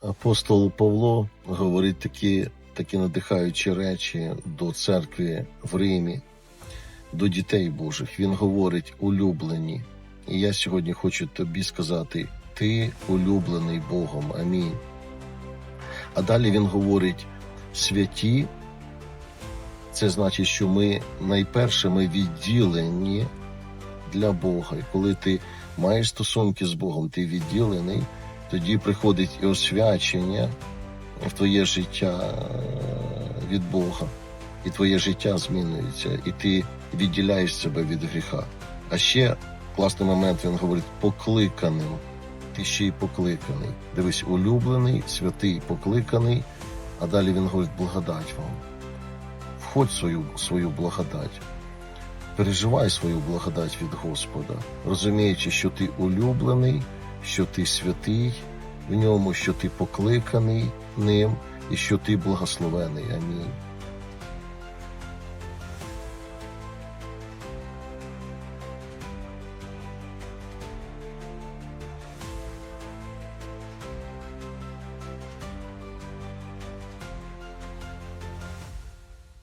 Апостол Павло говорить такі, такі надихаючі речі до церкви в Римі, до дітей Божих. Він говорить улюблені. І я сьогодні хочу тобі сказати: ти улюблений Богом. Амінь. А далі він говорить святі. Це значить, що ми найперше ми відділені для Бога. І коли ти маєш стосунки з Богом, ти відділений, тоді приходить і освячення в твоє життя е, від Бога, і твоє життя змінюється, і ти відділяєш себе від гріха. А ще класний момент він говорить покликаним. Ти ще й покликаний. Дивись, улюблений, святий, покликаний. А далі він говорить благодать вам. Входь свою, свою благодать. Переживай свою благодать від Господа, розуміючи, що ти улюблений, що ти святий в ньому, що ти покликаний ним і що ти благословений. Амінь.